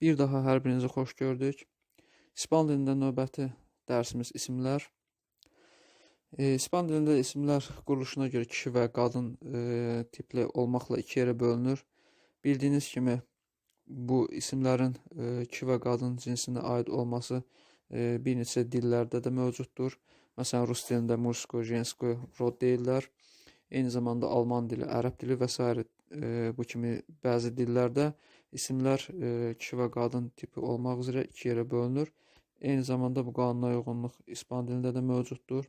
Bir daha hər birinizi xoş gördük. İspan dilində növbəti dərsimiz isimlər. E, İspan dilində isimlər quruluşuna görə kişi və qadın e, tipli olmaqla iki yerə bölünür. Bildiyiniz kimi bu isimlərin e, kişi və qadın cinsinə aid olması e, bir neçə dillərdə də mövcuddur. Məsələn, rus dilində mursko, jensko rod deyirlər. Eyni zamanda alman dili, ərəb dili və s. E, bu kimi bəzi dillərdə isimlər e, kişi və qadın tipi olmaq üzrə iki yerə bölünür. Eyni zamanda bu qanuna uyğunluq İspan dilində də mövcuddur.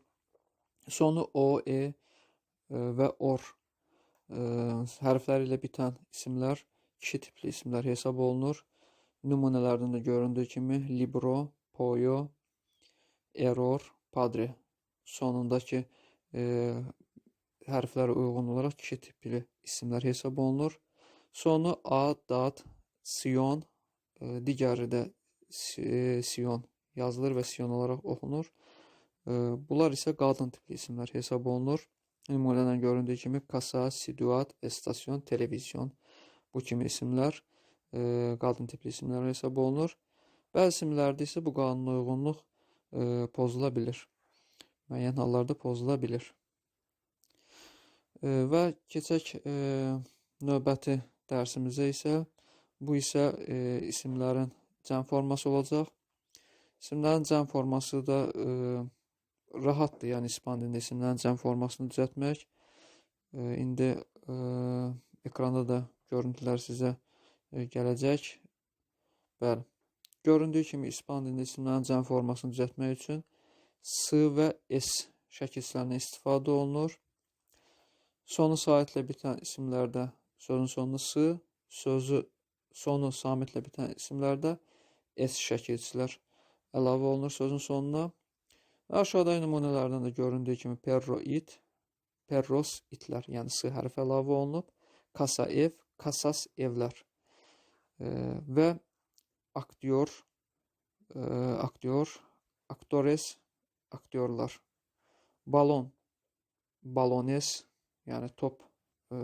Sonu o, e, e və or e, hərfləri ilə bitən isimlər kişi tipli isimlər hesab olunur. Nümunələrdən də göründüyü kimi libro, poyo, error, padre sonundakı e, hərflərə uyğun olaraq kişi tipli isimlər hesab olunur. Sonu a, dad, sion, e, digəri də si- sion yazılır və sion olaraq oxunur. E, Bunlar isə qadın tipli isimlər hesab olunur. Nümunədən göründüyü kimi kasa, situat, estasyon, televizyon bu kimi isimlər e, qadın tipli isimlər hesab olunur. Bəzi isimlərdə isə bu qanuna uyğunluq e, pozula bilir. Müəyyən hallarda pozula bilir. E, və keçək e, növbəti dərsimizə isə bu isə e, isimlərin cəm forması olacaq. İsimlərin cəm forması da e, rahatdır, yəni İspan dilində isimlərin cəm formasını düzəltmək. E, indi e, ekranda da görüntülər sizə e, gələcək. Bəli. Göründüyü kimi İspan dilində isimlərin cəm formasını düzəltmək üçün S və S şəkillərindən istifadə olunur. Sonu saitlə bitən isimlərdə sözün sonunu S, sözü sonu samitlə bitən isimlərdə S şəkilçilər əlavə olunur sözün sonuna. Və aşağıda nümunələrdən də göründüyü kimi perro it, perros itlər, yəni S hərfi əlavə olunub. Kasa ev, kasas evlər. E, və aktyor, e, aktyor, aktores, aktyorlar. Balon, balones, yəni top e,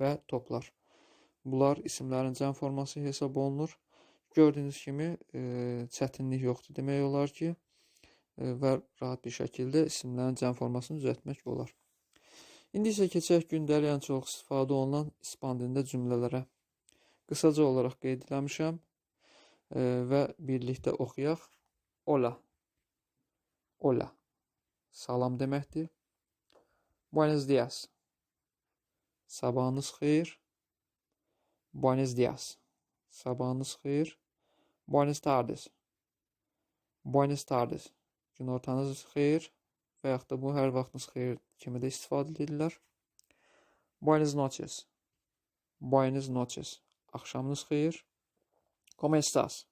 və toplar. Bunlar isimlərin cəm forması hesab olunur. Gördüyünüz kimi e, çətinlik yoxdur demək olar ki, e, və rahat bir şəkildə isimlərin cəm formasını düzəltmək olar. İndi isə keçək gündəlik ən çox istifadə olunan İspan dilində cümlələrə. Qısaca olaraq qeyd eləmişəm e, və birlikdə oxuyaq. Hola. Hola. Salam deməkdir. Buenos dias. Sabahınız xeyir. Buenos dias. Sabahınız xeyir. Buenas tardes. Buenas tardes. Günortanız xeyir və yaxud da bu hər vaxtınız xeyir kimi də istifadə edirlər. Buenas noches. Buenas noches. Axşamınız xeyir. Como estás?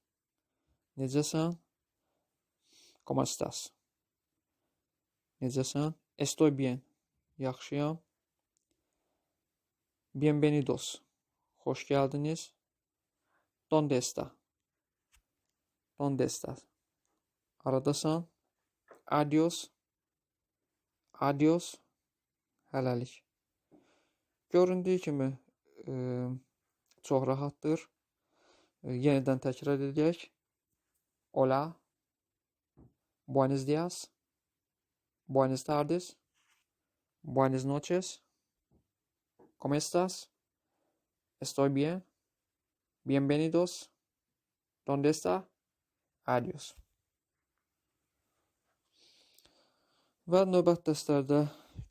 Necəsən? Como estás? Necəsən? Estoy bien. Yaxşıyam. Bienvenidos. Hoş geldiniz. ¿Dónde está? ¿Dónde estás? Aradasan. Adios. Adios. Hələlik. Göründüyü kimi e, çox rahatdır. E, yenidən təkrar edək. Hola. Buenos dias. Buenas tardes. Buenas noches. ¿Cómo estás? Estoy bien. Bienvenidos. ¿Dónde está? Adios. Və növbət dərslərdə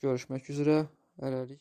görüşmək üzrə. Hələlik.